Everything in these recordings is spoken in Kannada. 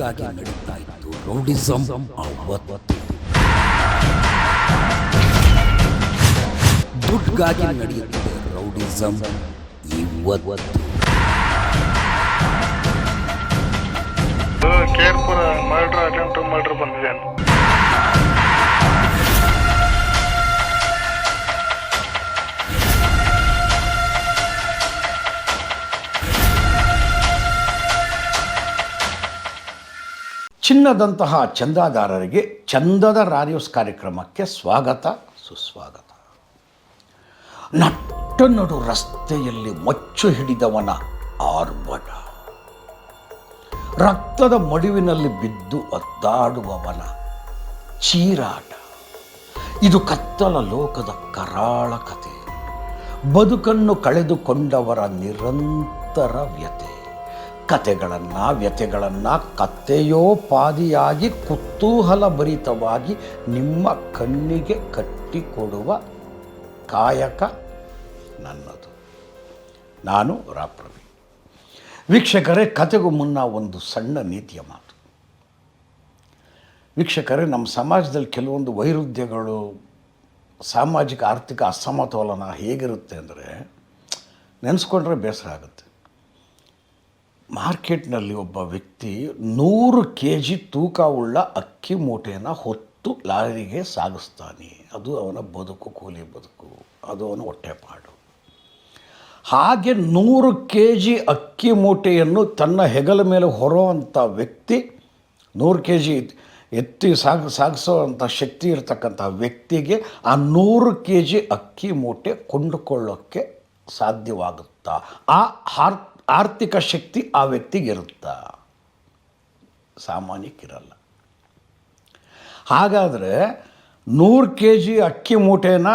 ದುಡ್ಗಾಗಿ ನಡೀತಾ ಇತ್ತು ರೌಡಿಸಂ ಅವತ್ತು. ನಡೆಯುತ್ತೆ ರೌಡಿಸಂ ಇವತ್ತು. ಕೇರ್ಪುರ ಮರ್ಡರ್ ಅಟೆಂಪ್ಟ್ ಮರ್ಡರ್ ಬಂದಿದೆ ಚಿನ್ನದಂತಹ ಚಂದಾದಾರರಿಗೆ ಚಂದದ ರಾರಿಯೋಸ್ ಕಾರ್ಯಕ್ರಮಕ್ಕೆ ಸ್ವಾಗತ, ಸುಸ್ವಾಗತ. ನಟ್ಟ ನಡು ರಸ್ತೆಯಲ್ಲಿ ಮಚ್ಚು ಹಿಡಿದವನ ಆರ್ಭಟ. ರಕ್ತದ ಮಡುವಿನಲ್ಲಿ ಬಿದ್ದು ಒದ್ದಾಡುವವನ ಚೀರಾಟ. ಇದು ಕತ್ತಲ ಲೋಕದ ಕರಾಳ ಕತೆ. ಬದುಕನ್ನು ಕಳೆದುಕೊಂಡವರ ನಿರಂತರ ವ್ಯತೆ ಕತೆಗಳನ್ನು ವ್ಯತೆಗಳನ್ನು ಕುತೂಹಲ ಭರಿತವಾಗಿ ನಿಮ್ಮ ಕಣ್ಣಿಗೆ ಕಟ್ಟಿಕೊಡುವ ಕಾಯಕ ನನ್ನದು. ನಾನು ರಾಪ್ರವಿ ವೀಕ್ಷಕರೇ, ಕತೆಗೂ ಮುನ್ನ ಒಂದು ಸಣ್ಣ ನೀತಿಯ ಮಾತು. ವೀಕ್ಷಕರೇ, ನಮ್ಮ ಸಮಾಜದಲ್ಲಿ ಕೆಲವೊಂದು ವೈರುಧ್ಯಗಳು, ಸಾಮಾಜಿಕ, ಆರ್ಥಿಕ ಅಸಮತೋಲನ ಹೇಗಿರುತ್ತೆ ಅಂದರೆ ನೆನೆಸ್ಕೊಂಡ್ರೆ ಬೇಸರ ಆಗುತ್ತೆ. ಮಾರ್ಕೆಟ್ನಲ್ಲಿ ಒಬ್ಬ ವ್ಯಕ್ತಿ ನೂರು ಕೆ ಜಿ ತೂಕವುಳ್ಳ ಅಕ್ಕಿ ಮೂಟೆಯನ್ನು ಹೊತ್ತು ಲಾರಿಗೆ ಸಾಗಿಸ್ತಾನೆ. ಅದು ಅವನ ಬದುಕು, ಕೂಲಿ ಬದುಕು. ಅದು ಅವನ ಹೊಟ್ಟೆಪಾಡು. ಹಾಗೆ ನೂರು ಕೆ ಜಿ ಅಕ್ಕಿ ಮೂಟೆಯನ್ನು ತನ್ನ ಹೆಗಲ ಮೇಲೆ ಹೊರೋವಂಥ ವ್ಯಕ್ತಿ, ನೂರು ಕೆ ಜಿ ಎತ್ತಿ ಸಾಗ, ಸಾಗಿಸೋವಂಥ ಶಕ್ತಿ ಇರತಕ್ಕಂಥ ವ್ಯಕ್ತಿಗೆ ಆ ನೂರು ಕೆ ಜಿ ಅಕ್ಕಿ ಮೂಟೆ ಕೊಂಡುಕೊಳ್ಳೋಕ್ಕೆ ಸಾಧ್ಯವಾಗುತ್ತಾ? ಆ ಹಾರ್ ಆರ್ಥಿಕ ಶಕ್ತಿ ಆ ವ್ಯಕ್ತಿಗಿರುತ್ತಾ. ಸಾಮಾನ್ಯಕ್ಕಿರಲ್ಲ. ಹಾಗಾದರೆ ನೂರು ಕೆ ಜಿ ಅಕ್ಕಿ ಮೂಟೆನ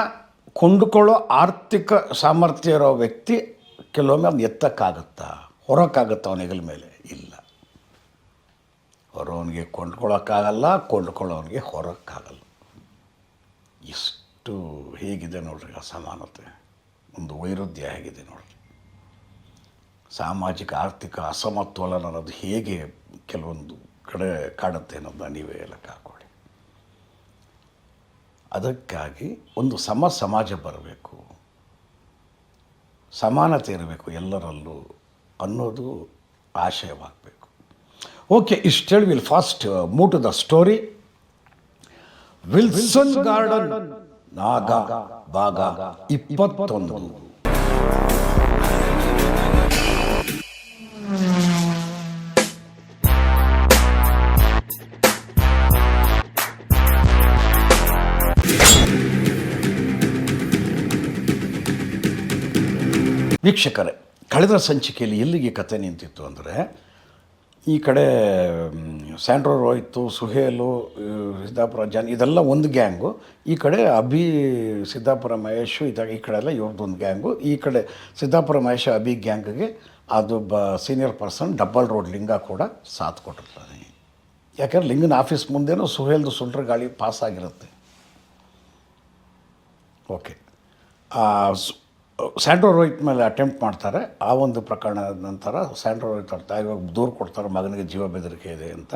ಕೊಂಡುಕೊಳ್ಳೋ ಆರ್ಥಿಕ ಸಾಮರ್ಥ್ಯ ಇರೋ ವ್ಯಕ್ತಿ ಕೆಲವೊಮ್ಮೆ ಅವ್ನು ಎತ್ತಕ್ಕಾಗತ್ತಾ? ಹೊರಕ್ಕಾಗತ್ತಾ ಅವನ ಹೆಗಲ ಮೇಲೆ? ಇಲ್ಲ. ಹೊರವನಿಗೆ ಕೊಂಡ್ಕೊಳ್ಳೋಕ್ಕಾಗಲ್ಲ ಕೊಂಡ್ಕೊಳ್ಳೋನಿಗೆ ಹೊರಕ್ಕಾಗಲ್ಲ. ಎಷ್ಟು ಹೇಗಿದೆ ನೋಡ್ರಿ ಅಸಮಾನತೆ ಒಂದು ವೈರುಧ್ಯ ಹೇಗಿದೆ ನೋಡ್ರಿ. ಸಾಮಾಜಿಕ, ಆರ್ಥಿಕ ಅಸಮತೋಲನ ಅನ್ನೋದು ಹೇಗೆ ಕೆಲವೊಂದು ಕಡೆ ಕಾಣುತ್ತೆ ಅನ್ನೋದನ್ನ ನೀವೇ ಲೆಕ್ಕ ಹಾಕೊಳ್ಳಿ. ಅದಕ್ಕಾಗಿ ಒಂದು ಸಮ ಸಮಾಜ ಬರಬೇಕು. ಸಮಾನತೆ ಇರಬೇಕು ಎಲ್ಲರಲ್ಲೂ ಅನ್ನೋದು ಆಶಯವಾಗಬೇಕು. Okay ಇಷ್ಟೇಳಿ will fast move to the story. Wilson Garden, Naga, ಭಾಗ ಇಪ್ಪತ್ತೊಂದು. ವೀಕ್ಷಕರೇ, ಕಳೆದ ಸಂಚಿಕೆಯಲ್ಲಿ ಎಲ್ಲಿಗೆ ಕತೆ ನಿಂತಿತ್ತು ಅಂದರೆ, ಈ ಕಡೆ ಸ್ಯಾಂಡ್ರೋ ರೋಯ್ತು ಸುಹೇಲು ಸಿದ್ದಾಪುರ ಜಾನ್, ಇದೆಲ್ಲ ಒಂದು ಗ್ಯಾಂಗು. ಈ ಕಡೆ ಅಭಿ, ಸಿದ್ದಾಪುರ ಮಹೇಶು ಇದಾಗ ಈ ಕಡೆ ಎಲ್ಲ ಇವ್ರದ್ದೊಂದು ಗ್ಯಾಂಗು. ಈ ಕಡೆ ಸಿದ್ದಾಪುರ ಮಹೇಶ ಅಭಿ ಗ್ಯಾಂಗ್ಗೆ ಅದು ಬ, ಸೀನಿಯರ್ ಪರ್ಸನ್ ಡಬ್ಬಲ್ ರೋಡ್ ಲಿಂಗ ಕೂಡ ಸಾಥ್ ಕೊಟ್ಟಿರ್ತಾನೆ. ಯಾಕಂದ್ರೆ ಲಿಂಗನ ಆಫೀಸ್ ಮುಂದೆನೂ ಸುಹೇಲ್ದು ಸುಂಟ್ರ ಗಾಳಿ ಪಾಸ್ ಆಗಿರುತ್ತೆ. ಓಕೆ. ಸ್ಯಾಂಡ್ರೋ ರೋಹಿತ್ ಮೇಲೆ ಅಟೆಂಪ್ಟ್ ಮಾಡ್ತಾರೆ. ಆ ಒಂದು ಪ್ರಕರಣದ ನಂತರ ಸ್ಯಾಂಡ್ರೋ ರೋಹಿತ್ ಅವ್ರ ತಾಯಿಗೆ ದೂರು ಕೊಡ್ತಾರೆ ಮಗನಿಗೆ ಜೀವ ಬೆದರಿಕೆ ಇದೆ ಅಂತ.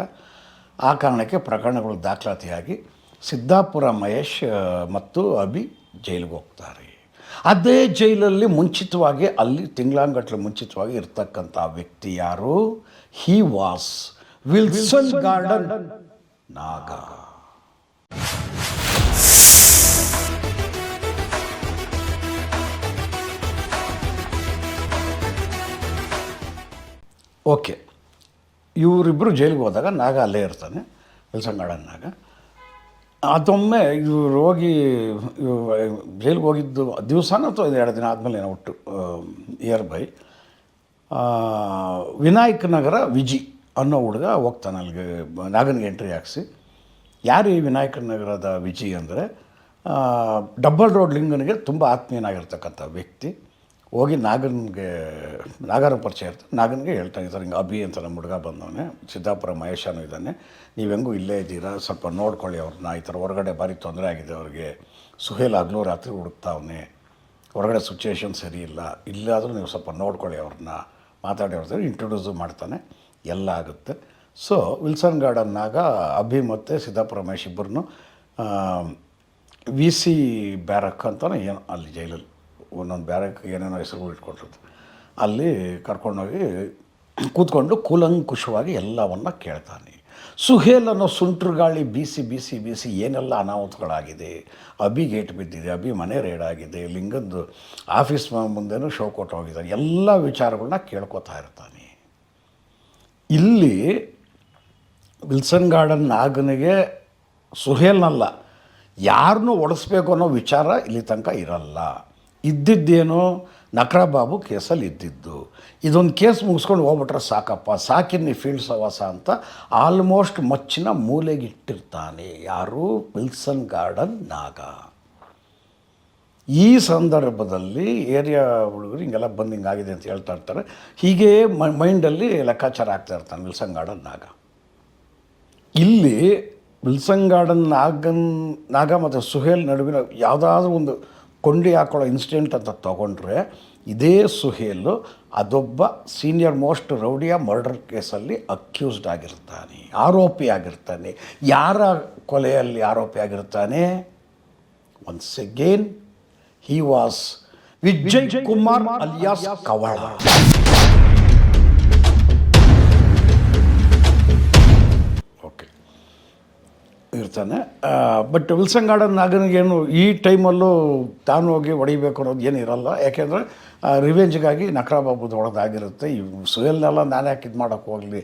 ಆ ಕಾರಣಕ್ಕೆ ಪ್ರಕರಣಗಳು ದಾಖಲಾತಿಯಾಗಿ ಸಿದ್ದಾಪುರ ಮಹೇಶ್ ಮತ್ತು ಅಭಿ ಜೈಲಿಗೆ ಹೋಗ್ತಾರೆ. ಅದೇ ಜೈಲಲ್ಲಿ ಮುಂಚಿತವಾಗಿ ಅಲ್ಲಿ ತಿಂಗಳಾಂಗಟ್ಲೆ ಮುಂಚಿತವಾಗಿ ಇರ್ತಕ್ಕಂಥ ವ್ಯಕ್ತಿ ಯಾರು? He was Wilson Garden Naga. Okay. ಇವರಿಬ್ಬರು ಜೈಲಿಗೆ ಹೋದಾಗ ನಾಗ ಅಲ್ಲೇ ಇರ್ತಾನೆ ನಾಗ ಅದೊಮ್ಮೆ ಇವ್ರು ಹೋಗಿ ಜೈಲಿಗೆ ಹೋಗಿದ್ದು ದಿವಸನೂ ಅಥವಾ ಎರಡು ದಿನ ಆದಮೇಲೆ ಒಟ್ಟು ಇಯರ್ ಬೈ. ವಿನಾಯಕ್ ನಗರ ವಿಜಿ ಅನ್ನೋ ಹುಡುಗ ಹೋಗ್ತಾನೆ ಅಲ್ಲಿಗೆ, ನಾಗನಿಗೆ ಎಂಟ್ರಿ ಹಾಕ್ಸಿ. ಯಾರು ಈ ವಿನಾಯಕ ನಗರದ ವಿಜಿ ಅಂದರೆ ಡಬ್ಬಲ್ ರೋಡ್ ಲಿಂಗನಿಗೆ ತುಂಬ ಆತ್ಮೀಯನಾಗಿರ್ತಕ್ಕಂಥ ವ್ಯಕ್ತಿ. ಹೋಗಿ ನಾಗನ್ಗೆ, ನಾಗರ ಪರಿಚಯ ಇರ್ತದೆ ನಾಗನ್ಗೆ ಹೇಳ್ತಾನೆ ಸರ್ ಹಿಂಗೆ ಅಭಿ ಅಂತ ನಮ್ಮ ಹುಡುಗ ಬಂದವನೇ, ಸಿದ್ದಾಪುರ ಮಹೇಶನೂ ಇದ್ದಾನೆ. ನೀವು ಹೆಂಗೂ ಇಲ್ಲೇ ಇದ್ದೀರಾ, ಸ್ವಲ್ಪ ನೋಡ್ಕೊಳ್ಳಿ ಅವ್ರನ್ನ, ಈ ಥರ ಹೊರಗಡೆ ಭಾರಿ ತೊಂದರೆ ಆಗಿದೆ ಅವ್ರಿಗೆ. ಸುಹೇಲ್ ಹಗಲು ರಾತ್ರಿ ಹುಡುಕ್ತಾವನೆ. ಹೊರಗಡೆ ಸಿಚುವೇಶನ್ ಸರಿ ಇಲ್ಲ. ಇಲ್ಲಾದರೂ ನೀವು ಸ್ವಲ್ಪ ನೋಡ್ಕೊಳ್ಳಿ ಅವ್ರನ್ನ. ಮಾತಾಡಿ ಅವ್ರ ಇಂಟ್ರೊಡ್ಯೂಸು ಮಾಡ್ತಾನೆ. ಎಲ್ಲ ಆಗುತ್ತೆ. ಸೊ ವಿಲ್ಸನ್ ಗಾರ್ಡನ್ನಾಗ ಅಭಿ ಮತ್ತು ಸಿದ್ದಾಪುರ ಮಹೇಶ್ ಇಬ್ಬರನ್ನು ವಿ ಸಿ ಬ್ಯಾರಕ್ ಅಂತಲೇ ಏನು ಅಲ್ಲಿ ಜೈಲಲ್ಲಿ. ಒಂದೊಂದು ಬೇರೆ ಏನೇನೋ ಹೆಸರುಗಳು ಇಟ್ಕೊಂಡಿರ್ತಾರೆ ಅಲ್ಲಿ ಕರ್ಕೊಂಡೋಗಿ ಕೂತ್ಕೊಂಡು ಕೂಲಂಕುಷವಾಗಿ ಎಲ್ಲವನ್ನ ಕೇಳ್ತಾನೆ. ಸುಹೇಲ್ ಅನ್ನೋ ಸುಂಟ್ರು ಗಾಳಿ ಬೀಸಿ ಬೀಸಿ ಬೀಸಿ ಏನೆಲ್ಲ ಅನಾಹುತಗಳಾಗಿದೆ? ಅಬಿ ಗೇಟ್ ಬಿದ್ದಿದೆ ಅಬಿ ಮನೆ ರೇಡ್ ಆಗಿದೆ ಲಿಂಗದ್ದು ಆಫೀಸ್ ಮುಂದೆನೂ ಶೋ ಕೊಟ್ಟು ಹೋಗಿದ್ದಾರೆ. ಎಲ್ಲ ವಿಚಾರಗಳನ್ನ ಕೇಳ್ಕೊತಾ ಇರ್ತಾನೆ. ಇಲ್ಲಿ ವಿಲ್ಸನ್ ಗಾರ್ಡನ್ ನಾಗನಿಗೆ ಸುಹೇಲ್ನಲ್ಲ ಯಾರನ್ನೂ ಓಡಿಸ್ಬೇಕು ಅನ್ನೋ ವಿಚಾರ ಇಲ್ಲಿ ತನಕ ಇರಲ್ಲ. ಇದ್ದಿದ್ದೇನೋ ನಕ್ರಾಬಾಬು ಕೇಸಲ್ಲಿ ಇದ್ದಿದ್ದು. ಇದೊಂದು ಕೇಸ್ ಮುಗಿಸ್ಕೊಂಡು ಹೋಗ್ಬಿಟ್ರೆ ಸಾಕಪ್ಪ. ಸಾಕಿನ್ನಿ ಫೀಲ್ಡ್ ಸವಾಸ ಅಂತ ಆಲ್ಮೋಸ್ಟ್ ಮಚ್ಚಿನ ಮೂಲೆಗಿಟ್ಟಿರ್ತಾನೆ. ಯಾರು? ವಿಲ್ಸನ್ ಗಾರ್ಡನ್, ನಾಗ. ಈ ಸಂದರ್ಭದಲ್ಲಿ ಏರಿಯಾ ಹುಡುಗರು ಹಿಂಗೆಲ್ಲ ಬಂದು ಹಿಂಗಾಗಿದೆ ಅಂತ ಹೇಳ್ತಾ ಇರ್ತಾರೆ. ಹೀಗೆ ಮೈಂಡಲ್ಲಿ ಲೆಕ್ಕಾಚಾರ ಆಗ್ತಾ ಇರ್ತಾನೆ ವಿಲ್ಸನ್ ಗಾರ್ಡನ್, ನಾಗ. ಇಲ್ಲಿ ವಿಲ್ಸನ್ ಗಾರ್ಡನ್, ನಾಗನ್, ನಾಗ ಮತ್ತು ಸುಹೇಲ್ ನಡುವಿನ ಯಾವುದಾದ್ರೂ ಒಂದು ಕೊಂಡಿ ಹಾಕೊಳ್ಳೋ ಇನ್ಸಿಡೆಂಟ್ ಅಂತ ತಗೊಂಡ್ರೆ ಇದೇ ಸುಹೇಲು ಅದೊಬ್ಬ ಸೀನಿಯರ್ ಮೋಸ್ಟ್ ರೌಡಿಯ ಮರ್ಡರ್ ಕೇಸಲ್ಲಿ ಅಕ್ಯೂಸ್ಡ್ ಆಗಿರ್ತಾನೆ, ಆರೋಪಿ ಆಗಿರ್ತಾನೆ. ಯಾರ ಕೊಲೆಯಲ್ಲಿ ಆರೋಪಿ ಆಗಿರ್ತಾನೆ? Once again he was Vijay Kumar alias Kavala. ಇರ್ತಾನೆ. ಬಟ್ ವಿಲ್ಸನ್ ಗಾರ್ಡನ್ ನಾಗನಿಗೇನು ಈ ಟೈಮಲ್ಲೂ ತಾನು ಹೋಗಿ ಹೊಡಿಬೇಕು ಅನ್ನೋದು ಏನು ಇರಲ್ಲ. ಯಾಕೆಂದರೆ ರಿವೆಂಜ್ಗಾಗಿ ನಕ್ರಾಬಾಬುದು ಹೊಡೆದಾಗಿರುತ್ತೆ ಈ ಸುಯಲ್ನೆಲ್ಲ ನಾನು ಯಾಕೆ ಇದು ಮಾಡೋಕ್ಕೆ ಹೋಗಲಿ.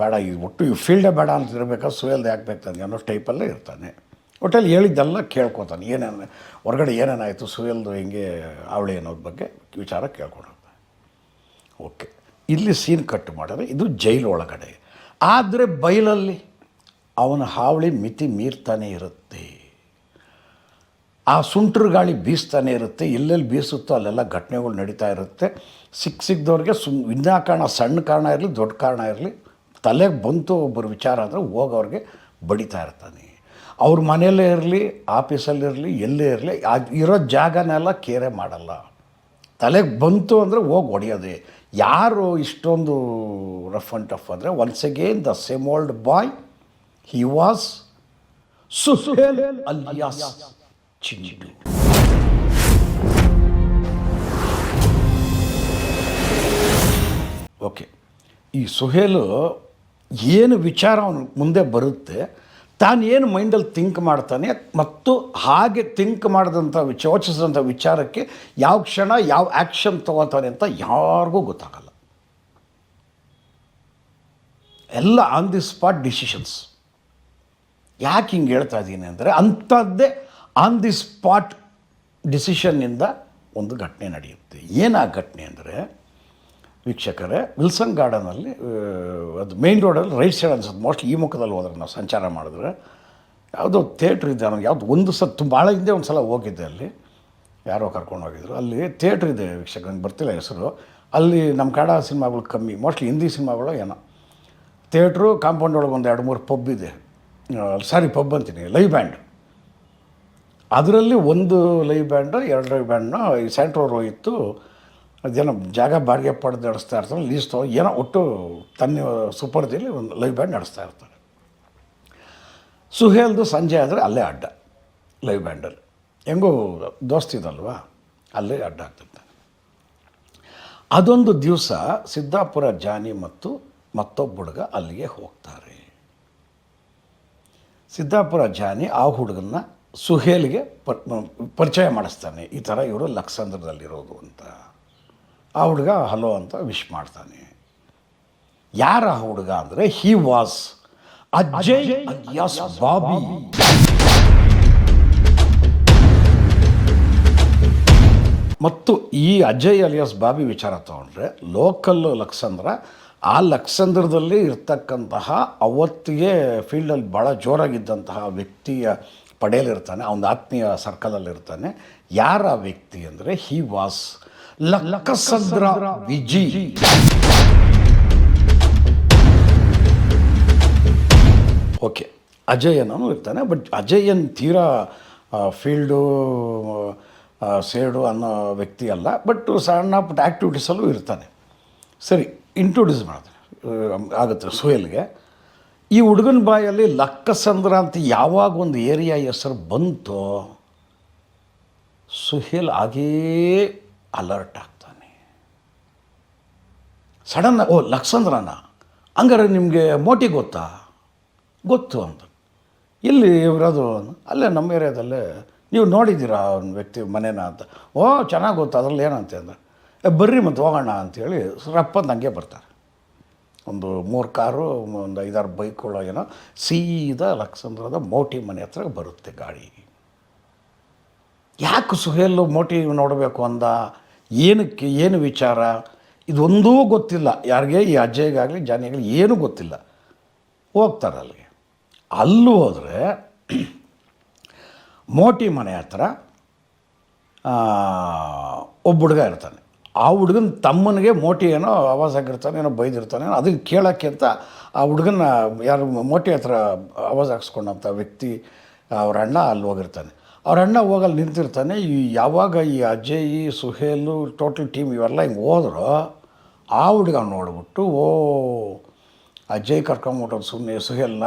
ಬೇಡ, ಈ ಒಟ್ಟು ಈ ಫೀಲ್ಡೇ ಬೇಡ ಅಂತ ಇರಬೇಕಾದ್ರೆ ಸುಯಲ್ದು ಯಾಕೆ ಬೇಕು ನನಗೆ ಅನ್ನೋ ಟೈಪಲ್ಲೇ ಇರ್ತಾನೆ. ಒಟ್ಟಲ್ಲಿ ಹೇಳಿದ್ದೆಲ್ಲ ಕೇಳ್ಕೊತಾನೆ. ಏನೇನು, ಹೊರಗಡೆ ಏನೇನಾಯಿತು ಸುಯಲ್ದು ಹೆಂಗೆ ಅವಳಿ ಅನ್ನೋದ್ರ ಬಗ್ಗೆ ವಿಚಾರ ಕೇಳ್ಕೊಂಡು ಓಕೆ. ಇಲ್ಲಿ ಸೀನ್ ಕಟ್ ಮಾಡಿದ್ರೆ ಇದು ಜೈಲು ಒಳಗಡೆ. ಆದರೆ ಬಯಲಲ್ಲಿ ಅವನ ಹಾವಳಿ ಮಿತಿ ಮೀರ್ತಾನೆ ಇರುತ್ತೆ. ಆ ಸುಂಟ್ರ ಗಾಳಿ ಬೀಸ್ತಾನೆ ಇರುತ್ತೆ. ಎಲ್ಲೆಲ್ಲಿ ಬೀಸುತ್ತೋ ಅಲ್ಲೆಲ್ಲ ಘಟನೆಗಳು ನಡೀತಾ ಇರುತ್ತೆ. ಸಿಕ್ಕ ಸಿಕ್ಕಿದವ್ರಿಗೆ ಸುಮ್ ವಿನಾಕಾರಣ ಸಣ್ಣ ಕಾರಣ ಇರಲಿ, ದೊಡ್ಡ ಕಾರಣ ಇರಲಿ, ತಲೆಗೆ ಬಂತು ಒಬ್ಬರು ವಿಚಾರ ಅಂದರೆ ಹೋಗೋರಿಗೆ ಬಡಿತಾ ಇರ್ತಾನೆ. ಅವ್ರ ಮನೆಯಲ್ಲೇ ಇರಲಿ ಆಫೀಸಲ್ಲಿರಲಿ ಎಲ್ಲೇ ಇರಲಿ ಇರೋ ಜಾಗನೆಲ್ಲ ಕೇರೆ ಮಾಡಲ್ಲ. ತಲೆಗೆ ಬಂತು ಅಂದರೆ ಹೋಗಿ ಹೊಡೆಯೋದೆ. ಯಾರು ಇಷ್ಟೊಂದು ರಫ್ ಆ್ಯಂಡ್ ಟಫ್ ಅಂದರೆ once again the same old boy he was Suhail alias Chindu okay ಈ ಸುಹೇಲು ಏನು ವಿಚಾರ ಅವನು ಮುಂದೆ ಬರುತ್ತೆ, ತಾನು ಏನು ಮೈಂಡಲ್ಲಿ ಥಿಂಕ್ ಮಾಡ್ತಾನೆ, ಮತ್ತು ಹಾಗೆ ಥಿಂಕ್ ಮಾಡಿದಂಥ ಯೋಚಿಸಿದಂಥ ವಿಚಾರಕ್ಕೆ ಯಾವ ಕ್ಷಣ, ಯಾವ ಆ್ಯಕ್ಷನ್ ತಗೋತಾನೆ ಅಂತ ಯಾರಿಗೂ ಗೊತ್ತಾಗಲ್ಲ. ಎಲ್ಲ ಆನ್ ದಿ ಸ್ಪಾಟ್ ಡಿಸಿಷನ್ಸ್ ಯಾಕೆ ಹಿಂಗೆ ಹೇಳ್ತಾ ಇದ್ದೀನಿ ಅಂದರೆ ಅಂಥದ್ದೇ ಆನ್ ದಿ ಸ್ಪಾಟ್ ಡಿಸಿಷನ್ನಿಂದ ಒಂದು ಘಟನೆ ನಡೆಯುತ್ತೆ. ಏನು ಆ ಘಟನೆ ಅಂದರೆ, ವೀಕ್ಷಕರೇ, ವಿಲ್ಸನ್ ಗಾರ್ಡನಲ್ಲಿ ಅದು ಮೇನ್ ರೋಡಲ್ಲಿ ರೈಟ್ ಸೈಡ್ ಅನ್ಸುತ್ತೆ. ಮೋಸ್ಟ್ಲಿ ಈ ಮುಖದಲ್ಲಿ ಹೋದ್ರೆ ನಾವು ಸಂಚಾರ ಮಾಡಿದ್ರೆ ಯಾವುದೋ ಥಿಯೇಟ್ರ್ ಇದೆ ನನಗೆ ಯಾವುದು ಒಂದು ಸಲ ಭಾಳ ಹಿಂದೆ ಒಂದು ಸಲ ಹೋಗಿದ್ದೆ ಅಲ್ಲಿ. ಯಾರೋ ಕರ್ಕೊಂಡು ಹೋಗಿದ್ರು. ಅಲ್ಲಿ ಥಿಯೇಟ್ರ್ ಇದೆ ವೀಕ್ಷಕ ನಂಗೆ ಬರ್ತಿಲ್ಲ ಹೆಸರು. ಅಲ್ಲಿ ನಮ್ಮ ಕನ್ನಡ ಸಿನಿಮಾಗಳು ಕಮ್ಮಿ. ಮೋಸ್ಟ್ಲಿ ಹಿಂದಿ ಸಿನಿಮಾಗಳು ಏನೋ. ಥಿಯೇಟ್ರು ಕಾಂಪೌಂಡ್ ಒಳಗೆ ಒಂದು ಎರಡು ಮೂರು ಪಬ್ ಇದೆ. ಸಾರಿ, ಪಬ್ ಅಂತೀನಿ, ಲೈವ್ ಬ್ಯಾಂಡ್. ಅದರಲ್ಲಿ ಒಂದು ಲೈವ್ ಬ್ಯಾಂಡು, ಎರಡು ಲೈವ್ ಬ್ಯಾಂಡ್ನ ಈ ಸ್ಯಾಂಟ್ರೋರು ಇತ್ತು. ಅದೇನೋ ಜಾಗ ಬಾಡಿಗೆ ಪಡೆದು ನಡೆಸ್ತಾ ಇರ್ತಾರೆ ಲೀಸ್ ತಗೋ, ಏನೋ ಒಟ್ಟು ತನ್ನ ಸುಪರ್ದಿಯಲ್ಲಿ ಒಂದು ಲೈವ್ ಬ್ಯಾಂಡ್ ನಡೆಸ್ತಾ ಇರ್ತಾರೆ ಸುಹೇಲ್ದು ಸಂಜೆ ಆದರೆ ಅಲ್ಲೇ ಅಡ್ಡ, ಲೈವ್ ಬ್ಯಾಂಡಲ್ಲಿ. ಹೆಂಗೂ ದೋಸ್ತಿದಲ್ವಾ ಅಲ್ಲೇ ಅಡ್ಡ ಆಗ್ತಿರ್ತಾನೆ ಅದೊಂದು ದಿವಸ ಸಿದ್ದಾಪುರ ಜಾನಿ ಮತ್ತು ಮತ್ತೊಬ್ಬ ಹುಡುಗ ಅಲ್ಲಿಗೆ ಹೋಗ್ತಾರೆ. ಸಿದ್ದಾಪುರ ಜಾನಿ ಆ ಹುಡುಗನ್ನ ಸುಹೇಲ್ಗೆ ಪರ್ ಪರಿಚಯ ಮಾಡಿಸ್ತಾನೆ. ಈ ಥರ ಇವರು ಲಕ್ಸಂದ್ರದಲ್ಲಿರೋದು ಅಂತ. ಆ ಹುಡುಗ ಹಲೋ ಅಂತ ವಿಶ್ ಮಾಡ್ತಾನೆ. ಯಾರ ಆ ಹುಡುಗ ಅಂದರೆ he was Ajay alias Bobby. ಮತ್ತು ಈ ಅಜಯ್ ಅಲಿಯಾಸ್ ಬಾಬಿ ವಿಚಾರ ತಗೊಂಡ್ರೆ ಲೋಕಲ್ ಲಕ್ಸಂದ್ರ ಆ ಲಕ್ಷಂದ್ರದಲ್ಲಿ ಇರ್ತಕ್ಕಂತಹ ಅವತ್ತಿಗೆ ಫೀಲ್ಡಲ್ಲಿ ಭಾಳ ಜೋರಾಗಿದ್ದಂತಹ ವ್ಯಕ್ತಿಯ ಪಡೆಯಲಿರ್ತಾನೆ ಅವನ ಆತ್ಮೀಯ ಸರ್ಕಲಲ್ಲಿರ್ತಾನೆ ಯಾರ ವ್ಯಕ್ತಿ ಅಂದರೆ he was Lakkasandra Viji. Okay ಅಜಯನೂ ಇರ್ತಾನೆ, ಬಟ್ ಅಜಯನ್ ತೀರಾ ಫೀಲ್ಡು ಸೇಡು ಅನ್ನೋ ವ್ಯಕ್ತಿ ಅಲ್ಲ, ಬಟ್ ಸಣ್ಣ ಪುಟ್ಟ ಆ್ಯಕ್ಟಿವಿಟೀಸಲ್ಲೂ ಇರ್ತಾನೆ. ಸರಿ ಇಂಟ್ರೊಡ್ಯೂಸ್ ಮಾಡ್ತಾನೆ ಆಗುತ್ತೆ ಸುಹೇಲ್ಗೆ ಈ ಹುಡುಗನ ಬಾಯಲ್ಲಿ ಲಕ್ಕಸಂದ್ರ ಅಂತ ಯಾವಾಗ ಒಂದು ಏರಿಯಾ ಹೆಸರು ಬಂತೋ ಸುಹೇಲ್ ಆಗೇ ಅಲರ್ಟ್ ಆಗ್ತಾನೆ. ಸಡನ್ ಓ ಲಕ್ಸಂದ್ರನ ಹಂಗಾರೆ ನಿಮಗೆ ಮೋಟಿ ಗೊತ್ತಾ? ಗೊತ್ತು ಅಂತ. ಇಲ್ಲಿ ಇವರದು ಅಲ್ಲೇ ನಮ್ಮ ಏರಿಯಾದಲ್ಲೇ ನೀವು ನೋಡಿದ್ದೀರಾ ಅವ್ನ ವ್ಯಕ್ತಿ ಮನೇನ ಅಂತ? ಓ ಚೆನ್ನಾಗಿ ಗೊತ್ತು ಅದರಲ್ಲಿ ಏನಂತೆ ಅಂದ್ರೆ "ಏ, ಬರ್ರಿ ಮತ್ತು ಹೋಗೋಣ ಅಂಥೇಳಿ ರಪ್ಪ ಹಂಗೆ ಬರ್ತಾರೆ. ಒಂದು ಮೂರು ಕಾರು, ಒಂದು ಐದಾರು ಬೈಕ್ಗಳು ಏನೋ ಸೀದಾ ಲಕ್ಸಂದ್ರದ ಮೋಟಿ ಮನೆ ಹತ್ರ ಬರುತ್ತೆ ಗಾಡಿ. ಯಾಕೆ ಸುಹೇಲು ಮೋಟಿ ನೋಡಬೇಕು ಅಂದ? ಏನಕ್ಕೆ, ಏನು ವಿಚಾರ? ಇದೊಂದೂ ಗೊತ್ತಿಲ್ಲ. ಯಾರಿಗೆ? ಈ ಅಜ್ಜಯ್ಯಗಾಗಲಿ ಜಾನಿಗಾಗಲಿ ಏನೂ ಗೊತ್ತಿಲ್ಲ. ಹೋಗ್ತಾರೆ ಅಲ್ಲಿಗೆ. ಅಲ್ಲೂ ಹೋದರೆ ಮೋಟಿ ಮನೆ ಹತ್ರ ಒಬ್ಬ ಹುಡುಗ ಇರ್ತಾನೆ. ಆ ಹುಡುಗನ ತಮ್ಮನಿಗೆ ಮೋಟಿ ಏನೋ ಆವಾಜ್ ಆಗಿರ್ತಾನೆ, ಏನೋ ಬೈದಿರ್ತಾನೆ ಅದಕ್ಕೆ ಕೇಳೋಕ್ಕೆ ಅಂತ ಆ ಹುಡುಗನ ಯಾರು ಮೋಟಿ ಹತ್ರ ಆವಾಜ್ ಹಾಕ್ಸ್ಕೊಂಡಂಥ ವ್ಯಕ್ತಿ, ಅವ್ರ ಅಣ್ಣ ಅಲ್ಲಿ ಹೋಗಿರ್ತಾನೆ. ಅವ್ರ ಅಣ್ಣ ಹೋಗಲ್ಲಿ ನಿಂತಿರ್ತಾನೆ, ಈ ಯಾವಾಗ ಈ ಅಜಯ್, ಸುಹೇಲು, ಟೋಟಲ್ ಟೀಮ್ ಇವೆಲ್ಲ ಹಿಂಗೆ ಹೋದ್ರು, ಆ ಹುಡುಗ ನೋಡ್ಬಿಟ್ಟು, ಓ, ಅಜಯ್ ಕರ್ಕೊಂಬಿಟ್ಟು ಸುಮ್ಮನೆ ಸುಹೇಲ್ನ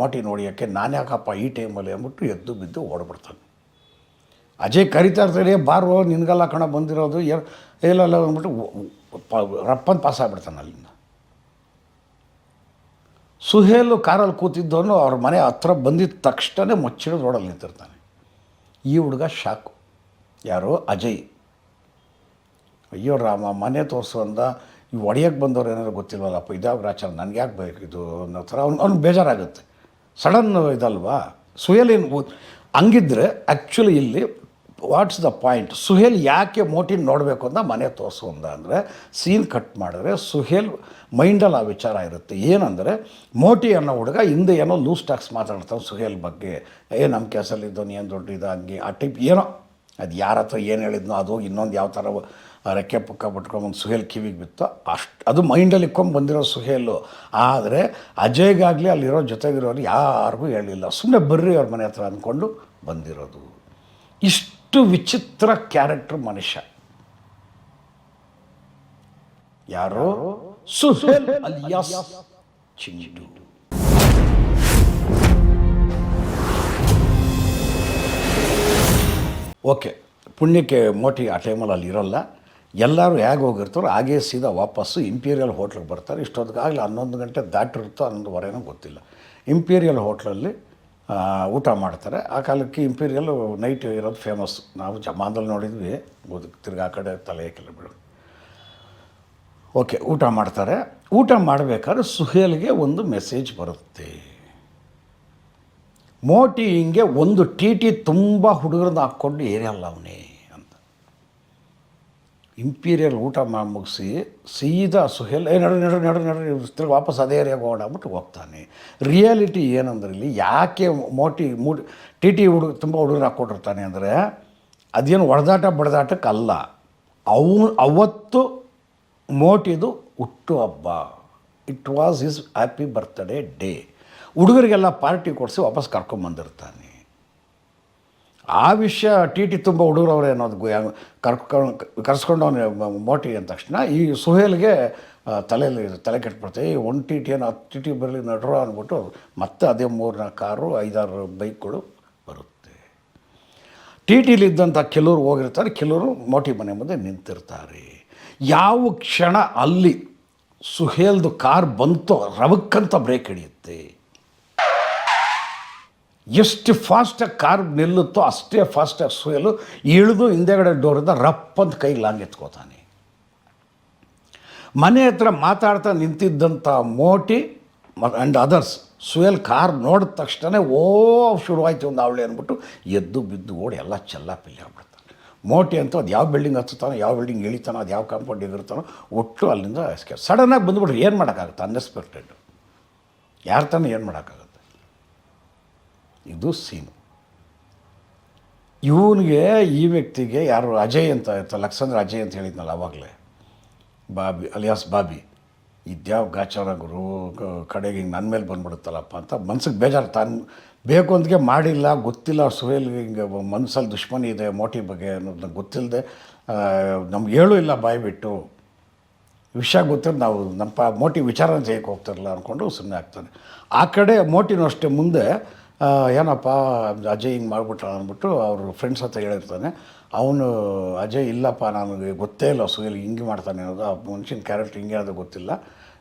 ಮೋಟಿ ನೋಡಿಯೋಕ್ಕೆ ನಾನು ಯಾಕಪ್ಪ ಈ ಟೈಮಲ್ಲಿ ಅಂದ್ಬಿಟ್ಟು ಎದ್ದು ಬಿದ್ದು ಓಡ್ಬಿಡ್ತಾನೆ. ಅಜಯ್ ಕರಿತಾ ಇರ್ತಾರೆ ಬಾರೋ, ನಿನಗಲ್ಲ ಕಣ, ಬಂದಿರೋದು ಇಲ್ಲಲ್ಲ ಅಂದ್ಬಿಟ್ಟು ರಪ್ಪನ್ ಪಾಸ್ ಆಗ್ಬಿಡ್ತಾನೆ ಅಲ್ಲಿಂದ. ಸುಹೇಲು ಕಾರಲ್ಲಿ ಕೂತಿದ್ದವನು ಅವ್ರ ಮನೆ ಹತ್ರ ಬಂದಿದ್ದ ತಕ್ಷಣ ಮುಚ್ಚಿಡೋದು ರೋಡಲ್ಲಿ ನಿಂತಿರ್ತಾನೆ. ಈ ಹುಡುಗ ಶಾಕು. ಯಾರು? ಅಜಯ್. ಅಯ್ಯೋ ರಾಮ, ಮನೆ ತೋರಿಸು ಅಂದ. ಈ ಒಡೆಯಕ್ಕೆ ಬಂದವ್ರು ಏನಾದ್ರು ಗೊತ್ತಿಲ್ವಲ್ಲಪ್ಪ ಇದಾವ ಆಚಾರ ನನಗೆ ಯಾಕೆ ಬೇಕು ಇದು ಅನ್ನೋ ಥರ ಅವ್ನು ಅವ್ನು ಬೇಜಾರಾಗುತ್ತೆ. ಸಡನ್ ಇದಲ್ವಾ? ಸುಹೇಲ್ ಏನು ಹಂಗಿದ್ರೆ ಆ್ಯಕ್ಚುಲಿ ಇಲ್ಲಿ ವಾಟ್ಸ್ ದ ಪಾಯಿಂಟ್ ಸುಹೇಲ್ ಯಾಕೆ ಮೋಟಿನ ನೋಡಬೇಕು ಅಂತ ಮನೆ ತೋರಿಸು ಅಂದ ಅಂದರೆ ಸೀನ್ ಕಟ್ ಮಾಡಿದ್ರೆ ಸುಹೇಲ್ ಮೈಂಡಲ್ಲಿ ಆ ವಿಚಾರ ಇರುತ್ತೆ. ಏನಂದರೆ ಮೋಟಿ ಅನ್ನೋ ಹುಡುಗ ಹಿಂದೆ ಏನೋ ಲೂಸ್ ಟಾಕ್ಸ್ ಮಾತಾಡ್ತಾನೆ ಸುಹೇಲ್ ಬಗ್ಗೆ. ಏ ನಮ್ಮ ಕೆಸಲ್ಲಿ ಇದ್ದೋ ಏನು ದೊಡ್ಡಿದ ಹಂಗೆ, ಆ ಟೈಪ್ ಏನೋ. ಅದು ಯಾರ ಹತ್ರ ಏನು ಹೇಳಿದ್ನೋ, ಅದು ಇನ್ನೊಂದು ಯಾವ ಥರ ರೆಕ್ಕೆ ಪುಕ್ಕ ಬಿಟ್ಕೊಂಬಂದು ಸುಹೇಲ್ ಕಿವಿಗೆ ಬಿತ್ತು, ಅಷ್ಟು ಅದು ಮೈಂಡಲ್ಲಿ ಇಕ್ಕೊಂಡು ಬಂದಿರೋ ಸುಹೇಲು. ಆದರೆ ಅಜಯ್ಗಾಗಲಿ ಅಲ್ಲಿರೋ ಜೊತೆಗಿರೋರು ಯಾರಿಗೂ ಹೇಳಿಲ್ಲ. ಸುಮ್ಮನೆ ಬರ್ರಿ ಅವ್ರ ಮನೆ ಹತ್ರ ಅಂದ್ಕೊಂಡು ಬಂದಿರೋದು. ಇಷ್ಟು ವಿಚಿತ್ರ ಕ್ಯಾರೆಕ್ಟರ್ ಮನುಷ್ಯ. ಯಾರೋ? ಸುಹೇಲ್ ಅಲಿಯಾಸ್ ಚಿಂಡು ಓಕೆ, ಪುಣ್ಯಕ್ಕೆ ಮೋಟಿ ಆ ಟೈಮಲ್ಲಿ ಅಲ್ಲಿ ಇರೋಲ್ಲ. ಎಲ್ಲರೂ ಹೇಗೆ ಹೋಗಿರ್ತಾರೋ ಹಾಗೇ ಸೀದಾ ವಾಪಸ್ಸು ಇಂಪೀರಿಯಲ್ ಹೋಟ್ಲಿಗೆ ಬರ್ತಾರೆ. ಇಷ್ಟೊತ್ತಿಗಾಗಲೇ ಹನ್ನೊಂದು ಗಂಟೆ ದಾಟಿರುತ್ತೋ ಹನ್ನೊಂದುವರೆನೋ ಗೊತ್ತಿಲ್ಲ. ಇಂಪೀರಿಯಲ್ ಹೋಟ್ಲಲ್ಲಿ ಊಟ ಮಾಡ್ತಾರೆ. ಆ ಕಾಲಕ್ಕೆ ಇಂಪೀರಿಯಲ್ ನೈಟ್ ಇರೋದು ಫೇಮಸ್ ನಾವು ಜಮಾನ್ದಲ್ಲಿ ನೋಡಿದ್ವಿ. ತಿರ್ಗಿ ಆ ಕಡೆ ತಲೆ ಬಿಡು. ಓಕೆ ಊಟ ಮಾಡ್ತಾರೆ. ಊಟ ಮಾಡಬೇಕಾದ್ರೆ ಸುಹೇಲ್ಗೆ ಒಂದು ಮೆಸೇಜ್ ಬರುತ್ತೆ. ಮೋಟಿ ಹಿಂಗೆ ಒಂದು ಟಿ ಟಿ ತುಂಬ ಹುಡುಗರನ್ನ ಹಾಕ್ಕೊಂಡು ಏರಿಯಲ್ಲ ಅವನೇ. ಇಂಪೀರಿಯಲ್ ಊಟ ಮಾ ಮುಗಿಸಿ ಸೀದಾ ಸುಹೇಲ್, ಏ, ನಡು ನಡು ನಡು ನಡು ತಿರುಗಿ ವಾಪಸ್ ಅದೇ ಏರಿಯಾಗೆ ಹೋಗೋಣ ಹೋಗ್ತಾನೆ. ರಿಯಾಲಿಟಿ ಏನಂದ್ರೆ ಇಲ್ಲಿ ಯಾಕೆ ಮೋಟಿ ಮೂಡ್, ಟಿ ಟಿ ಹುಡುಗ ತುಂಬ ಹುಡುಗರು ಹಾಕ್ಕೊಟ್ಟಿರ್ತಾನೆ ಅಂದರೆ ಅದೇನು ಹೊಡೆದಾಟ ಬಡದಾಟಕ್ಕೆ ಅಲ್ಲ. ಅವು, ಅವತ್ತು ಮೋಟಿದು ಹುಟ್ಟು ಹಬ್ಬ. It was his happy birthday day ಹುಡುಗರಿಗೆಲ್ಲ party ಕೊಡಿಸಿ ವಾಪಸ್ ಕರ್ಕೊಂಬಂದಿರ್ತಾನೆ. ಆ ವಿಷಯ ಟಿ ಟಿ ತುಂಬ ಹುಡುಗರವ್ರೆ ಅನ್ನೋದು ಕರ್ಕೊಂಡು ಕರ್ಸ್ಕೊಂಡವನು ಮೋಟಿ ಅಂದ ತಕ್ಷಣ ಈ ಸುಹೇಲ್ಗೆ ತಲೆಯಲ್ಲಿ ತಲೆ ಕೆಟ್ಬಿಡ್ತೆ ಈ ಒನ್ ಟಿ ಟಿ ಏನು ಹತ್ತು ಟಿ ಟಿ ಬರಲಿ, ನಡ್ರೋ ಅಂದ್ಬಿಟ್ಟು ಮತ್ತೆ ಅದೇ ಮೂರನ ಕಾರು, ಐದಾರು ಬೈಕ್ಗಳು ಬರುತ್ತೆ. ಟಿ ಟಿಲಿದ್ದಂಥ ಕೆಲವರು ಹೋಗಿರ್ತಾರೆ, ಕೆಲವರು ಮೋಟಿ ಮನೆ ಮುಂದೆ ನಿಂತಿರ್ತಾರೆ. ಯಾವ ಕ್ಷಣ ಅಲ್ಲಿ ಸುಹೇಲ್ದು ಕಾರ್ ಬಂತೋ, ರವಕ್ಕಂತ ಬ್ರೇಕ್ ಹಿಡಿಯುತ್ತೆ. ಎಷ್ಟು ಫಾಸ್ಟಾಗಿ ಕಾರ್ ನಿಲ್ಲುತ್ತೋ ಅಷ್ಟೇ ಫಾಸ್ಟಾಗಿ ಸುಯಲು ಇಳಿದು ಹಿಂದೆಗಡೆ ಡೋರಿಂದ ರಪ್ ಅಂತ ಕೈ ಲಾಂಗ್ ಎತ್ಕೋತಾನೆ. ಮನೆ ಹತ್ರ ಮಾತಾಡ್ತಾ ನಿಂತಿದ್ದಂಥ Moti and others Suhail car ನೋಡಿದ ತಕ್ಷಣ ಓ, ಶುರುವಾಯ್ತು ಒಂದು ಅವಳೆ ಅಂದ್ಬಿಟ್ಟು ಎದ್ದು ಬಿದ್ದು ಓಡಿ ಎಲ್ಲ ಚೆಲ್ಲ ಪಿಲ್ಲಿ ಆಗ್ಬಿಡ್ತಾನೆ. ಮೋಟಿ ಅಂತ ಅದು ಯಾವ ಬಿಲ್ಡಿಂಗ್ ಹತ್ತುತ್ತಾನೋ, ಯಾವ ಬಿಲ್ಡಿಂಗ್ ಇಳಿತಾನೋ, ಅದು ಯಾವ ಕಾಂಪೌಂಡ್ ಇಗಿರ್ತಾನೋ ಒಟ್ಟು ಅಲ್ಲಿಂದ ಸಡನ್ನಾಗಿ ಬಂದುಬಿಟ್ರೆ ಏನು ಮಾಡೋಕ್ಕಾಗುತ್ತೆ? ಅನ್ಎಕ್ಸ್ಪೆಕ್ಟೆಡ್ ಯಾರು ತಾನೇ ಏನು ಮಾಡೋಕ್ಕಾಗುತ್ತೆ? ಇದು ಸೀನು. ಇವನಿಗೆ ಈ ವ್ಯಕ್ತಿಗೆ ಯಾರು ಅಜಯ್ ಅಂತ ಇರ್ತಾರೆ ಲಕ್ಸಂದ್ರ ಅಜಯ್ ಅಂತ ಹೇಳಿದ್ನಲ್ಲ ಆವಾಗಲೇ ಬಾಬಿ, ಅಲಿಯಾಸ್ ಬಾಬಿ. ಇದ್ಯಾವ ಗಾಚಾರ ಗುರು ಕಡೆಗೆ ಹಿಂಗೆ ನನ್ನ ಮೇಲೆ ಬಂದ್ಬಿಡುತ್ತಲ್ಲಪ್ಪ ಅಂತ ಮನ್ಸಿಗೆ ಬೇಜಾರು. ತಾನು ಬೇಕು ಅಂದ್ಗೆ ಮಾಡಿಲ್ಲ, ಗೊತ್ತಿಲ್ಲ ಸುರೇಲ್ ಹಿಂಗೆ ಮನಸ್ಸಲ್ಲಿ ದುಶ್ಮನಿ ಇದೆ, ಮೋಟಿ ಬಗ್ಗೆ ಅನ್ನೋದನ್ನ ಗೊತ್ತಿಲ್ಲದೆ ನಮ್ಗೆ ಹೇಳೂ ಇಲ್ಲ ಬಾಯಿ ಬಿಟ್ಟು. ವಿಷಯ ಗೊತ್ತಿರೋ ನಾವು ನಮ್ಮ ಮೋಟಿ ವಿಚಾರ ಜೈಕ್ ಹೋಗ್ತಿರಲ್ಲ ಅಂದ್ಕೊಂಡು ಸುಮ್ಮನೆ ಆಗ್ತಾನೆ. ಆ ಕಡೆ ಮೋಟಿನೂ ಅಷ್ಟೇ ಮುಂದೆ ಏನಪ್ಪ, ಅಜಯ್ ಹಿಂಗೆ ಮಾಡಿಬಿಟ್ಟ ಅಂದ್ಬಿಟ್ಟು ಅವರು ಫ್ರೆಂಡ್ಸ್ ಹತ್ರ ಹೇಳಿರ್ತಾನೆ. ಅವನು, ಅಜಯ್, ಇಲ್ಲಪ್ಪ, ನನಗೆ ಗೊತ್ತೇ ಇಲ್ಲ ಸುಹೇಲ್ ಹಿಂಗೆ ಮಾಡ್ತಾನೆ ಅನ್ನೋದು. ಆ ಮನುಷ್ಯನ ಕ್ಯಾರೆಕ್ಟರ್ ಹಿಂಗೆ ಅದು ಗೊತ್ತಿಲ್ಲ.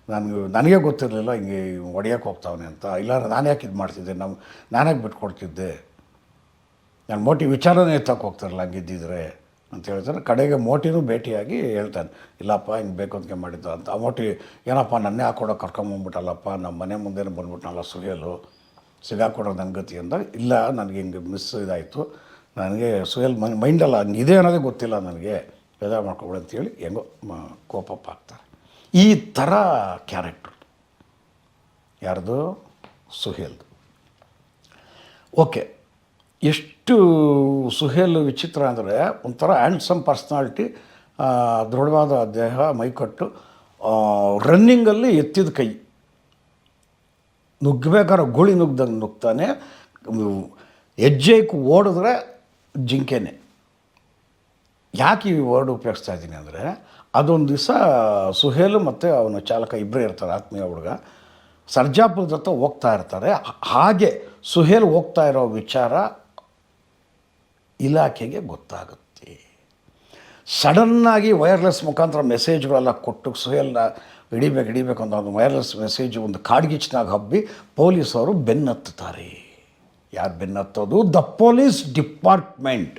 ನನಗೆ ನನಗೆ ಗೊತ್ತಿರಲಿಲ್ಲ, ಹಿಂಗೆ ಹೊಡಿಯೋಕೆ ಹೋಗ್ತಾವನೆ ಅಂತ. ಇಲ್ಲ ನಾನು ಯಾಕೆ ಇದು ಮಾಡ್ತಿದ್ದೆ? ನಮ್ಮ ನಾನ್ಯಾಕೆ ಬಿಟ್ಕೊಡ್ತಿದ್ದೆ? ನಾನು ಮೋಟಿ ವಿಚಾರನೇ ಎತ್ತಕ್ಕೆ ಹೋಗ್ತಾರಲ್ಲ ಹಂಗಿದ್ದಿದ್ರೆ ಅಂತ ಹೇಳ್ತಾರೆ. ಕಡೆಗೆ ಮೋಟಿನೂ ಭೇಟಿಯಾಗಿ ಹೇಳ್ತಾನೆ. ಇಲ್ಲಪ್ಪ, ಹಿಂಗೆ ಬೇಕು ಅಂತ ಮಾಡಿದ್ದ ಅಂತ. ಆ ಮೋಟಿ ಏನಪ್ಪ, ನನ್ನೇ ಹಾಕೊಡೋ ಕರ್ಕೊಂಬಂದ್ಬಿಟ್ಟಲ್ಲಪ್ಪ ನಮ್ಮ ಮನೆ ಮುಂದೆನೇ ಬಂದ್ಬಿಟ್ನಲ್ಲ ಸುಹೇಲು ಸಿಗಾಕೊಡೋ ನನ್ನ ಗತಿ ಅಂದಾಗ ಇಲ್ಲ, ನನಗೆ ಹಿಂಗೆ ಮಿಸ್ ಇದಾಯಿತು. ನನಗೆ ಸುಹೇಲ್ ಮೈ ಮೈಂಡಲ್ಲ ಇದೆ ಅನ್ನೋದೇ ಗೊತ್ತಿಲ್ಲ ನನಗೆ. ಬೇಜಾರು ಮಾಡ್ಕೊಬೇಡ ಅಂತೇಳಿ ಹೆಂಗೋ ಕೋಪಪ್ಪ ಆಗ್ತಾರೆ. ಈ ಥರ ಕ್ಯಾರೆಕ್ಟ್ರು. ಯಾರ್ದು? ಸುಹೇಲ್ದು ಓಕೆ, ಎಷ್ಟು ಸುಹೇಲ್ ವಿಚಿತ್ರ ಅಂದರೆ ಒಂಥರ ಹ್ಯಾಂಡ್ಸಮ್ ಪರ್ಸ್ನಾಲಿಟಿ ದೃಢವಾದ ದೇಹ, ಮೈಕಟ್ಟು ರನ್ನಿಂಗಲ್ಲಿ ಎತ್ತಿದ ಕೈ. ನುಗ್ಗಬೇಕಾದ್ರೆ ಗುಳಿ ನುಗ್ದಂಗೆ ನುಗ್ತಾನೆ. ಹೆಜ್ಜೆಗೆ ಓಡಿದ್ರೆ ಜಿಂಕೆನೆ. ಯಾಕೆ ಈ ವರ್ಡ್ ಉಪಯೋಗಿಸ್ತಾ ಇದ್ದೀನಿ ಅಂದರೆ, ಅದೊಂದು ದಿವಸ ಸುಹೇಲು ಮತ್ತು ಅವನ ಚಾಲಕ ಇಬ್ಬರೇ ಇರ್ತಾರೆ, ಆತ್ಮೀಯ ಹುಡುಗ. ಸರ್ಜಾಪುರದ ಹತ್ರ ಹೋಗ್ತಾ ಇರ್ತಾರೆ. ಹಾಗೆ ಸುಹೇಲ್ ಹೋಗ್ತಾ ಇರೋ ವಿಚಾರ ಇಲಾಖೆಗೆ ಗೊತ್ತಾಗುತ್ತೆ. ಸಡನ್ನಾಗಿ ವೈರ್ಲೆಸ್ ಮುಖಾಂತರ ಮೆಸೇಜ್ಗಳೆಲ್ಲ ಕೊಟ್ಟು ಸುಹೇಲ್ನ ಹಿಡಿಬೇಕು ಹಿಡಿಬೇಕು ಅಂತ ಒಂದು ವೈರ್ಲೆಸ್ ಮೆಸೇಜ್ ಒಂದು ಕಾಡ್ಗಿಚ್ಚಿನಾಗ ಹಬ್ಬಿ ಪೊಲೀಸವರು ಬೆನ್ನತ್ತುತ್ತಾರೆ. ಯಾರು ಬೆನ್ನತ್ತೋದು? ದ ಪೊಲೀಸ್ ಡಿಪಾರ್ಟ್ಮೆಂಟ್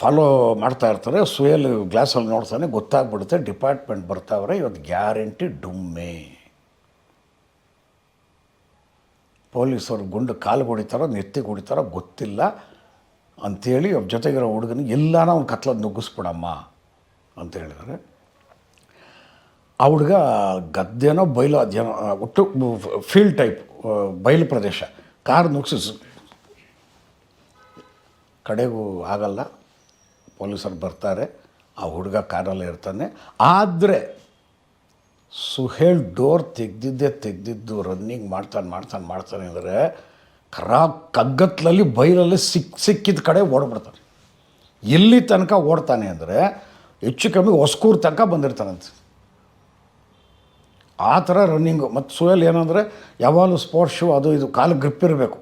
ಫಾಲೋ ಮಾಡ್ತಾ ಇರ್ತಾರೆ, ಸುಯಲ್ ಗ್ಲಾಸಲ್ಲಿ ನೋಡ್ತಾನೆ, ಗೊತ್ತಾಗ್ಬಿಡುತ್ತೆ ಡಿಪಾರ್ಟ್ಮೆಂಟ್ ಬರ್ತಾವ್ರೆ, ಇವತ್ತು ಗ್ಯಾರಂಟಿ ಡುಮ್ಮೆ. ಪೊಲೀಸರು ಗುಂಡು ಕಾಲು ಹೊಡಿತಾರೋ ನೆತ್ತಿ ಹೊಡಿತಾರೋ ಗೊತ್ತಿಲ್ಲ. ಅಂಥೇಳಿ ಅವ್ರ ಜೊತೆಗಿರೋ ಹುಡುಗನಿಗೆ ಎಲ್ಲಾನ ಅವ್ನು ಕತ್ಲದ ನುಗ್ಗಿಸ್ಬಿಡಮ್ಮ ಅಂತ ಹೇಳಿದರೆ. ಆ ಹುಡುಗ ಗದ್ದೆನೋ ಬಯಲು ಅದೇನೋ ಒಟ್ಟು ಫೀಲ್ಡ್ ಟೈಪ್ ಬಯಲು ಪ್ರದೇಶ, ಕಾರ್ ನುಗ್ಸಿ ಕಡೆಗೂ ಆಗಲ್ಲ, ಪೊಲೀಸರು ಬರ್ತಾರೆ, ಆ ಹುಡುಗ ಕಾರಲ್ಲೇ ಇರ್ತಾನೆ. ಆದರೆ ಸುಹೇಲ್ ಡೋರ್ ತೆಗ್ದಿದ್ದೆ ತೆಗೆದಿದ್ದು ರನ್ನಿಂಗ್ ಮಾಡ್ತಾನೆ ಮಾಡ್ತಾನೆ ಮಾಡ್ತಾನೆ ಅಂದರೆ ಕರಾ ಕಗ್ಗತ್ಲಲ್ಲಿ ಬೈಲಲ್ಲಿ ಸಿಕ್ ಸಿಕ್ಕಿದ ಕಡೆ ಓಡ್ಬಿಡ್ತಾನೆ. ಎಲ್ಲಿ ತನಕ ಓಡ್ತಾನೆ ಅಂದರೆ ಹೆಚ್ಚು ಕಮ್ಮಿ ಹೊಸ್ಕೂರು ತನಕ ಬಂದಿರ್ತಾನಂತೆ. ಆ ಥರ ರನ್ನಿಂಗು ಮತ್ತು ಸುಹೇಲ್ ಏನಂದರೆ ಯಾವಾಗಲೂ ಸ್ಪೋರ್ಟ್ಸ್ ಶೂ ಅದು ಇದು ಕಾಲು ಗ್ರಿಪ್ ಇರಬೇಕು.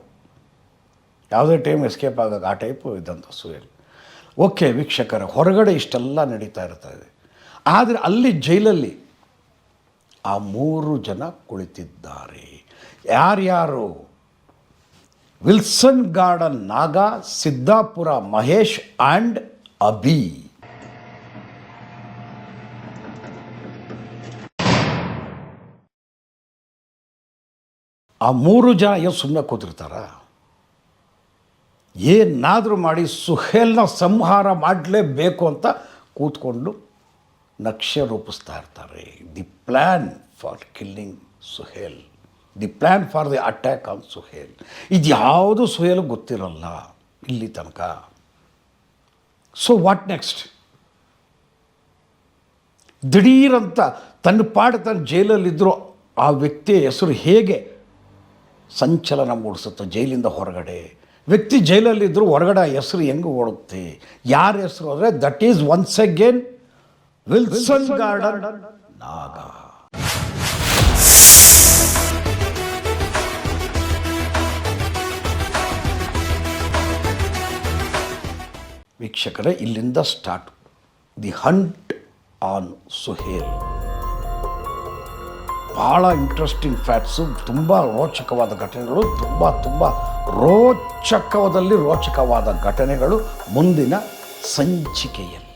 ಯಾವುದೇ ಟೈಮ್ ಎಸ್ಕೇಪ್ ಆಗೋಕೆ ಆ ಟೈಪು ಇದ್ದಂಥ ಸುಹೇಲ್. ಓಕೆ ವೀಕ್ಷಕರ, ಹೊರಗಡೆ ಇಷ್ಟೆಲ್ಲ ನಡೀತಾ ಇರ್ತಾ ಇದೆ. ಆದರೆ ಅಲ್ಲಿ ಜೈಲಲ್ಲಿ ಆ ಮೂರು ಜನ ಕುಳಿತಿದ್ದಾರೆ. ಯಾರ್ಯಾರು? ವಿಲ್ಸನ್ ಗಾರ್ಡನ್ ನಾಗ, ಸಿದ್ದಾಪುರ ಮಹೇಶ್ ಆ್ಯಂಡ್ ಅಭಿ. ಆ ಮೂರು ಜನ ಏನು ಸುಮ್ಮನೆ ಕೂತಿರ್ತಾರ? ಏನಾದರೂ ಮಾಡಿ ಸುಹೇಲ್ನ ಸಂಹಾರ ಮಾಡಲೇಬೇಕು ಅಂತ ಕೂತ್ಕೊಂಡು ನಕ್ಷೆ ರೂಪಿಸ್ತಾ ಇರ್ತಾರೆ. The plan for killing Suhail the plan for the attack on Suhail ಇದು ಯಾವುದು ಸುಹೇಲ್ ಗೊತ್ತಿರಲ್ಲ ಇಲ್ಲಿ ತನಕ. ಸೊ ವಾಟ್ ನೆಕ್ಸ್ಟ್ ದಿಢೀರಂತ ತನ್ನ ಪಾಡು ತನ್ನ ಜೈಲಲ್ಲಿದ್ದರೂ ಆ ವ್ಯಕ್ತಿಯ ಹೆಸರು ಹೇಗೆ ಸಂಚಲನ ಮೂಡಿಸುತ್ತೆ ಜೈಲಿಂದ ಹೊರಗಡೆ? ವ್ಯಕ್ತಿ ಜೈಲಲ್ಲಿದ್ದರೂ ಹೊರಗಡೆ ಹೆಸರು ಹೆಂಗೆ ಓಡುತ್ತೆ? ಯಾರ ಹೆಸರು ಅಂದರೆ that is once again Wilson Garden, Naga. ವೀಕ್ಷಕರೇ, ಇಲ್ಲಿಂದ start. The hunt on Suhail. ಭಾಳ ಇಂಟ್ರೆಸ್ಟಿಂಗ್ ಫ್ಯಾಕ್ಟ್ಸು, ತುಂಬ ರೋಚಕವಾದ ಘಟನೆಗಳು, ತುಂಬ ತುಂಬ ರೋಚಕದಲ್ಲಿ ರೋಚಕವಾದ ಘಟನೆಗಳು ಮುಂದಿನ ಸಂಚಿಕೆಯಲ್ಲಿ.